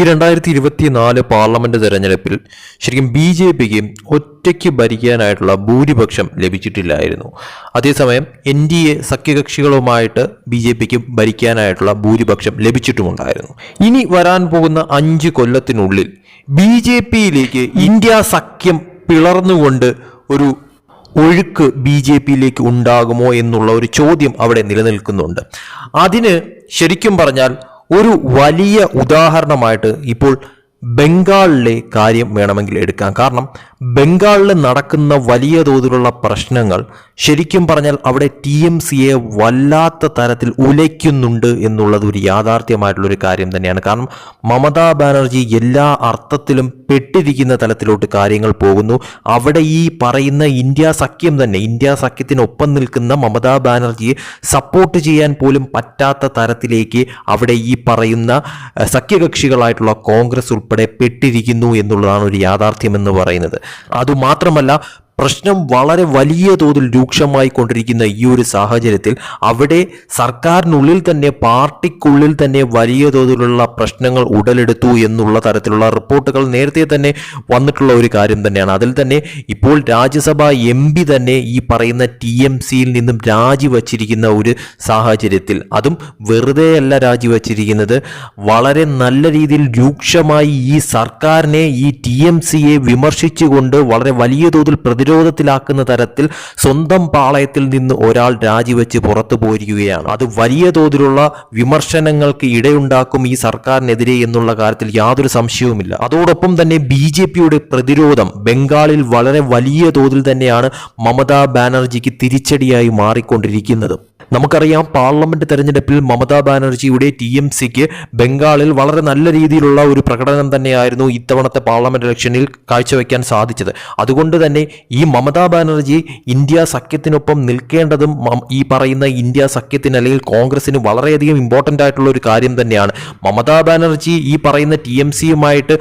ഈ രണ്ടായിരത്തി ഇരുപത്തിനാല് പാർലമെന്റ് തെരഞ്ഞെടുപ്പിൽ ശരിക്കും ബി ജെ പിക്ക് ഒറ്റയ്ക്ക് ഭരിക്കാനായിട്ടുള്ള ഭൂരിപക്ഷം ലഭിച്ചിട്ടില്ലായിരുന്നു. അതേസമയം എൻ ഡി എ സഖ്യകക്ഷികളുമായിട്ട് ബി ജെ പിക്ക് ഭരിക്കാനായിട്ടുള്ള ഭൂരിപക്ഷം ലഭിച്ചിട്ടുമുണ്ടായിരുന്നു. ഇനി വരാൻ പോകുന്ന അഞ്ച് കൊല്ലത്തിനുള്ളിൽ ബി ജെ പിയിലേക്ക് ഇന്ത്യ സഖ്യം പിളർന്നുകൊണ്ട് ഒരു ഒഴുക്ക് ബി ജെ പിയിലേക്ക് ഉണ്ടാകുമോ എന്നുള്ള ഒരു ചോദ്യം അവിടെ നിലനിൽക്കുന്നുണ്ട്. അതിന് ശരിക്കും പറഞ്ഞാൽ ഒരു വലിയ ഉദാഹരണമായിട്ട് ഇപ്പോൾ ബംഗാളിലെ കാര്യം വേണമെങ്കിൽ എടുക്കാം. കാരണം ബംഗാളിൽ നടക്കുന്ന വലിയ തോതിലുള്ള പ്രശ്നങ്ങൾ ശരിക്കും പറഞ്ഞാൽ അവിടെ ടി എം സിയെ വല്ലാത്ത തരത്തിൽ ഉലയ്ക്കുന്നുണ്ട് എന്നുള്ളത് ഒരു യാഥാർത്ഥ്യമായിട്ടുള്ളൊരു കാര്യം തന്നെയാണ്. കാരണം മമതാ ബാനർജി എല്ലാ അർത്ഥത്തിലും പെട്ടിരിക്കുന്ന തലത്തിലോട്ട് കാര്യങ്ങൾ പോകുന്നു. അവിടെ ഈ പറയുന്ന ഇന്ത്യ സഖ്യം തന്നെ ഇന്ത്യ സഖ്യത്തിനൊപ്പം നിൽക്കുന്ന മമതാ ബാനർജിയെ സപ്പോർട്ട് ചെയ്യാൻ പോലും പറ്റാത്ത തരത്തിലേക്ക് അവിടെ ഈ പറയുന്ന സഖ്യകക്ഷികളായിട്ടുള്ള കോൺഗ്രസ് ഉൾപ്പെടെ പെട്ടിരിക്കുന്നു എന്നുള്ളതാണ് ഒരു യാഥാർത്ഥ്യം എന്ന് പറയുന്നത്. അതുമാത്രമല്ല പ്രശ്നം വളരെ വലിയ തോതിൽ രൂക്ഷമായി കൊണ്ടിരിക്കുന്ന ഈ ഒരു സാഹചര്യത്തിൽ അവിടെ സർക്കാരിനുള്ളിൽ തന്നെ പാർട്ടിക്കുള്ളിൽ തന്നെ വലിയ തോതിലുള്ള പ്രശ്നങ്ങൾ ഉടലെടുത്തു എന്നുള്ള തരത്തിലുള്ള റിപ്പോർട്ടുകൾ നേരത്തെ തന്നെ വന്നിട്ടുള്ള ഒരു കാര്യം തന്നെയാണ്. അതിൽ തന്നെ ഇപ്പോൾ രാജ്യസഭ എം പി തന്നെ ഈ പറയുന്ന ടി എം സിയിൽ നിന്നും രാജിവച്ചിരിക്കുന്ന ഒരു സാഹചര്യത്തിൽ. അതും വെറുതെയല്ല രാജിവച്ചിരിക്കുന്നത്. വളരെ നല്ല രീതിയിൽ രൂക്ഷമായി ഈ സർക്കാരിനെ ഈ ടി എം സിയെ വിമർശിച്ചുകൊണ്ട് വളരെ വലിയ തോതിൽ പ്രതിരോധത്തിലാക്കുന്ന തരത്തിൽ സ്വന്തം പാളയത്തിൽ നിന്ന് ഒരാൾ രാജിവെച്ച് പുറത്തു പോയിരിക്കുകയാണ്. അത് വലിയ തോതിലുള്ള വിമർശനങ്ങൾക്ക് ഇടയുണ്ടാക്കും ഈ സർക്കാരിനെതിരെ എന്നുള്ള കാര്യത്തിൽ യാതൊരു സംശയവുമില്ല. അതോടൊപ്പം തന്നെ ബി ജെ പിയുടെ പ്രതിരോധം ബംഗാളിൽ വളരെ വലിയ തോതിൽ തന്നെയാണ് മമതാ ബാനർജിക്ക് തിരിച്ചടിയായി മാറിക്കൊണ്ടിരിക്കുന്നത്. നമുക്കറിയാം പാർലമെന്റ് തെരഞ്ഞെടുപ്പിൽ മമതാ ബാനർജിയുടെ ടി എം സിക്ക് ബംഗാളിൽ വളരെ നല്ല രീതിയിലുള്ള ഒരു പ്രകടനം തന്നെയായിരുന്നു ഇത്തവണത്തെ പാർലമെന്റ് ഇലക്ഷനിൽ കാഴ്ചവെക്കാൻ സാധിച്ചത്. അതുകൊണ്ട് തന്നെ ഈ മമതാ ബാനർജി ഇന്ത്യ സഖ്യത്തിനൊപ്പം നിൽക്കേണ്ടതും ഈ പറയുന്ന ഇന്ത്യ സഖ്യത്തിന് അല്ലെങ്കിൽ കോൺഗ്രസിന് വളരെയധികം ഇമ്പോർട്ടന്റ് ആയിട്ടുള്ള ഒരു കാര്യം തന്നെയാണ്. മമതാ ബാനർജി ഈ പറയുന്ന ടി എം സിയുമായിട്ട്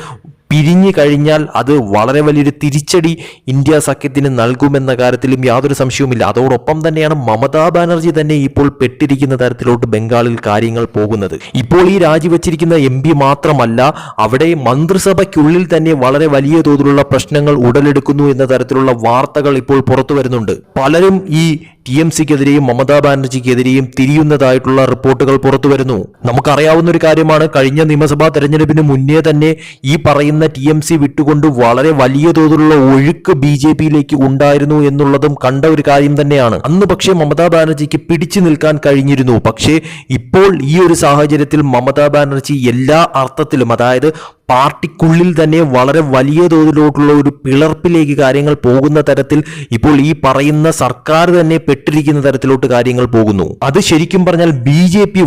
പിരിഞ്ഞു കഴിഞ്ഞാൽ അത് വളരെ വലിയൊരു തിരിച്ചടി ഇന്ത്യ സഖ്യത്തിന് നൽകുമെന്ന കാര്യത്തിലും യാതൊരു സംശയവുമില്ല. അതോടൊപ്പം തന്നെയാണ് മമതാ ബാനർജി തന്നെ ഇപ്പോൾ പെട്ടിരിക്കുന്ന തരത്തിലോട്ട് ബംഗാളിൽ കാര്യങ്ങൾ പോകുന്നത്. ഇപ്പോൾ ഈ രാജിവെച്ചിരിക്കുന്ന എം പി മാത്രമല്ല അവിടെ മന്ത്രിസഭയ്ക്കുള്ളിൽ തന്നെ വളരെ വലിയ തോതിലുള്ള പ്രശ്നങ്ങൾ ഉടലെടുക്കുന്നു എന്ന തരത്തിലുള്ള വാർത്തകൾ ഇപ്പോൾ പുറത്തു വരുന്നുണ്ട്. പലരും ഈ ടി എം സിക്കെതിരെയും മമതാ ബാനർജിക്കെതിരെയും തിരിയുന്നതായിട്ടുള്ള റിപ്പോർട്ടുകൾ പുറത്തു വരുന്നു നമുക്കറിയാവുന്ന ഒരു കാര്യമാണ് കഴിഞ്ഞ നിയമസഭാ തെരഞ്ഞെടുപ്പിന് മുന്നേ തന്നെ ഈ പറയുന്ന ടി എം സി വിട്ടുകൊണ്ട് വളരെ വലിയ തോതിലുള്ള ഒഴുക്ക് ബി ജെ പിയിലേക്ക് ഉണ്ടായിരുന്നു എന്നുള്ളതും കണ്ട ഒരു കാര്യം തന്നെയാണ്. അന്ന് പക്ഷേ മമതാ ബാനർജിക്ക് പിടിച്ചു നിൽക്കാൻ കഴിഞ്ഞിരുന്നു. പക്ഷേ ഇപ്പോൾ ഈ ഒരു സാഹചര്യത്തിൽ മമതാ ബാനർജി എല്ലാ അർത്ഥത്തിലും അതായത് പാർട്ടിക്കുള്ളിൽ തന്നെ വളരെ വലിയ തോതിലോട്ടുള്ള ഒരു പിളർപ്പിലേക്ക് കാര്യങ്ങൾ പോകുന്ന തരത്തിൽ ഇപ്പോൾ ഈ പറയുന്ന സർക്കാർ തന്നെ പെട്ടിരിക്കുന്ന തരത്തിലോട്ട് കാര്യങ്ങൾ പോകുന്നു. അത് ശരിക്കും പറഞ്ഞാൽ ബി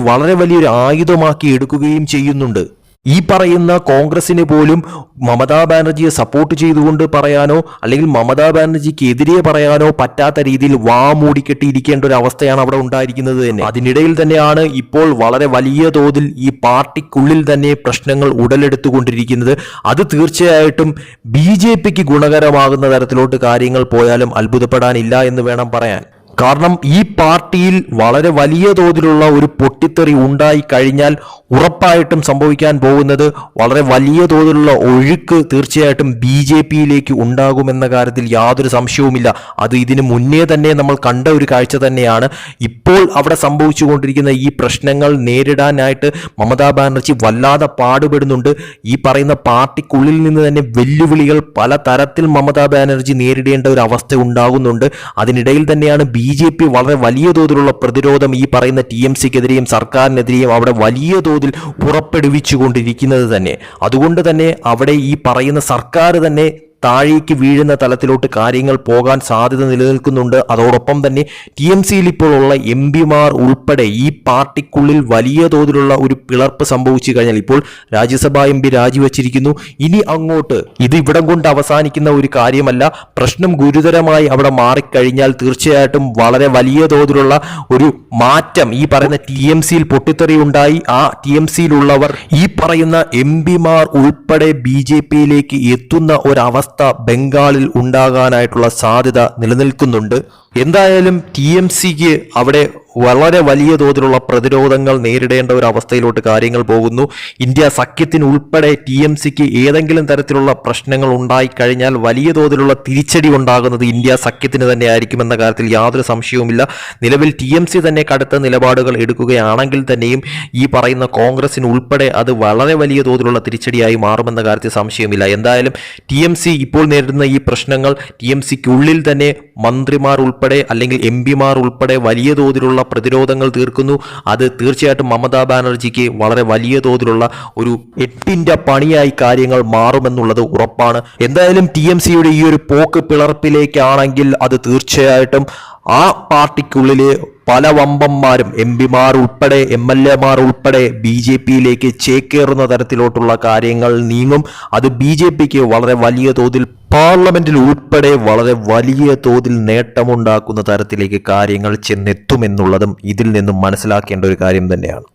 വളരെ വലിയൊരു ആയുധമാക്കി എടുക്കുകയും ചെയ്യുന്നുണ്ട്. ഈ പറയുന്ന കോൺഗ്രസിന് പോലും മമതാ ബാനർജിയെ സപ്പോർട്ട് ചെയ്തുകൊണ്ട് പറയാനോ അല്ലെങ്കിൽ മമതാ ബാനർജിക്ക് എതിരെ പറയാനോ പറ്റാത്ത രീതിയിൽ വാ മൂടിക്കെട്ടിയിരിക്കേണ്ട ഒരു അവസ്ഥയാണ് അവിടെ ഉണ്ടായിരിക്കുന്നത് തന്നെ. അതിനിടയിൽ തന്നെയാണ് ഇപ്പോൾ വളരെ വലിയ തോതിൽ ഈ പാർട്ടിക്കുള്ളിൽ തന്നെ പ്രശ്നങ്ങൾ ഉടലെടുത്തുകൊണ്ടിരിക്കുന്നത്. അത് തീർച്ചയായിട്ടും ബി ജെ പിക്ക് ഗുണകരമാകുന്ന തരത്തിലോട്ട് കാര്യങ്ങൾ പോയാലും അത്ഭുതപ്പെടാനില്ല എന്ന് വേണം പറയാൻ. കാരണം ഈ പാർട്ടിയിൽ വളരെ വലിയ തോതിലുള്ള ഒരു പൊട്ടിത്തെറി ഉണ്ടായി കഴിഞ്ഞാൽ ഉറപ്പായിട്ടും സംഭവിക്കാൻ പോകുന്നത് വളരെ വലിയ തോതിലുള്ള ഒഴുക്ക് തീർച്ചയായിട്ടും ബി ജെ പിയിലേക്ക് ഉണ്ടാകുമെന്ന കാര്യത്തിൽ യാതൊരു സംശയവുമില്ല. അത് ഇതിന് മുന്നേ തന്നെ നമ്മൾ കണ്ട ഒരു കാഴ്ച തന്നെയാണ്. ഇപ്പോൾ അവിടെ സംഭവിച്ചുകൊണ്ടിരിക്കുന്ന ഈ പ്രശ്നങ്ങൾ നേരിടാനായിട്ട് മമതാ ബാനർജി വല്ലാതെ പാടുപെടുന്നുണ്ട്. ഈ പറയുന്ന പാർട്ടിക്കുള്ളിൽ നിന്ന് തന്നെ വെല്ലുവിളികൾ പല തരത്തിൽ മമതാ ബാനർജി നേരിടേണ്ട ഒരു അവസ്ഥ ഉണ്ടാകുന്നുണ്ട്. അതിനിടയിൽ തന്നെയാണ് ബി ജെ പി വളരെ വലിയ തോതിലുള്ള പ്രതിരോധം ഈ പറയുന്ന ടി എം സിക്കെതിരെയും സർക്കാരിനെതിരെയും അവിടെ വലിയ തോതിൽ ഉറപ്പെടുവിച്ചുകൊണ്ടിരിക്കുന്നത് തന്നെ. അതുകൊണ്ട് തന്നെ അവിടെ ഈ പറയുന്ന സർക്കാർ തന്നെ താഴേക്ക് വീഴുന്ന തലത്തിലോട്ട് കാര്യങ്ങൾ പോകാൻ സാധ്യത നിലനിൽക്കുന്നുണ്ട്. അതോടൊപ്പം തന്നെ ടി എം സിയിൽ ഇപ്പോൾ ഉള്ള എം പിമാർ ഉൾപ്പെടെ ഈ പാർട്ടിക്കുള്ളിൽ വലിയ തോതിലുള്ള ഒരു പിളർപ്പ് സംഭവിച്ചു കഴിഞ്ഞാൽ ഇപ്പോൾ രാജ്യസഭാ എം പി രാജിവെച്ചിരിക്കുന്നു. ഇനി അങ്ങോട്ട് ഇത് ഇവിടം കൊണ്ട് അവസാനിക്കുന്ന ഒരു കാര്യമല്ല. പ്രശ്നം ഗുരുതരമായി അവിടെ മാറിക്കഴിഞ്ഞാൽ തീർച്ചയായിട്ടും വളരെ വലിയ തോതിലുള്ള ഒരു മാറ്റം ഈ പറയുന്ന ടി എം സിയിൽ പൊട്ടിത്തെറി ഉണ്ടായി. ആ ടി എം സിയിലുള്ളവർ ഈ പറയുന്ന എം പിമാർ ഉൾപ്പെടെ ബി ജെ പിയിലേക്ക് എത്തുന്ന ഒരവസ്ഥ ബംഗാളിൽ ഉണ്ടാകാനായിട്ടുള്ള സാധ്യത നിലനിൽക്കുന്നുണ്ട്. എന്തായാലും ടി എം സിക്ക് അവിടെ വളരെ വലിയ തോതിലുള്ള പ്രതിരോധങ്ങൾ നേരിടേണ്ട ഒരു അവസ്ഥയിലോട്ട് കാര്യങ്ങൾ പോകുന്നു. ഇന്ത്യ സഖ്യത്തിനുൾപ്പെടെ ടി എം സിക്ക് ഏതെങ്കിലും തരത്തിലുള്ള പ്രശ്നങ്ങൾ ഉണ്ടായിക്കഴിഞ്ഞാൽ വലിയ തോതിലുള്ള തിരിച്ചടി ഉണ്ടാകുന്നത് ഇന്ത്യ സഖ്യത്തിന് തന്നെ ആയിരിക്കുമെന്ന കാര്യത്തിൽ യാതൊരു സംശയവുമില്ല. നിലവിൽ ടി എം സി തന്നെ കടുത്ത നിലപാടുകൾ എടുക്കുകയാണെങ്കിൽ തന്നെയും ഈ പറയുന്ന കോൺഗ്രസിന് ഉൾപ്പെടെ അത് വളരെ വലിയ തോതിലുള്ള തിരിച്ചടിയായി മാറുമെന്ന കാര്യത്തിൽ സംശയമില്ല എന്തായാലും ടി എം സി ഇപ്പോൾ നേരിടുന്ന ഈ പ്രശ്നങ്ങൾ ടി എം സിക്കുള്ളിൽ തന്നെ മന്ത്രിമാർ ഉൾപ്പെടെ അല്ലെങ്കിൽ എം പിമാർ ഉൾപ്പെടെ വലിയ തോതിലുള്ള പ്രതിരോധങ്ങൾ തീർക്കുന്നു. അത് തീർച്ചയായിട്ടും മമതാ ബാനർജിക്ക് വളരെ വലിയ തോതിലുള്ള ഒരു എട്ടിന്റെ പണിയായി കാര്യങ്ങൾ മാറുമെന്നുള്ളത് ഉറപ്പാണ്. എന്തായാലും ടി എം സിയുടെ ഈ ഒരു പോക്ക് പിളർപ്പിലേക്കാണെങ്കിൽ അത് തീർച്ചയായിട്ടും ആ പാർട്ടിക്കുള്ളിലെ പല വമ്പന്മാരും എം പിമാർ ഉൾപ്പെടെ എം എൽ എമാർ ഉൾപ്പെടെ ബി ജെ പിയിലേക്ക് ചേക്കേറുന്ന തരത്തിലോട്ടുള്ള കാര്യങ്ങൾ നീങ്ങും. അത് ബി ജെ പിക്ക് വളരെ വലിയ തോതിൽ പാർലമെന്റിൽ ഉൾപ്പെടെ വളരെ വലിയ തോതിൽ നേട്ടമുണ്ടാക്കുന്ന തരത്തിലേക്ക് കാര്യങ്ങൾ ചെന്നെത്തുമെന്നുള്ളതും ഇതിൽ നിന്നും മനസ്സിലാക്കേണ്ട ഒരു കാര്യം തന്നെയാണ്.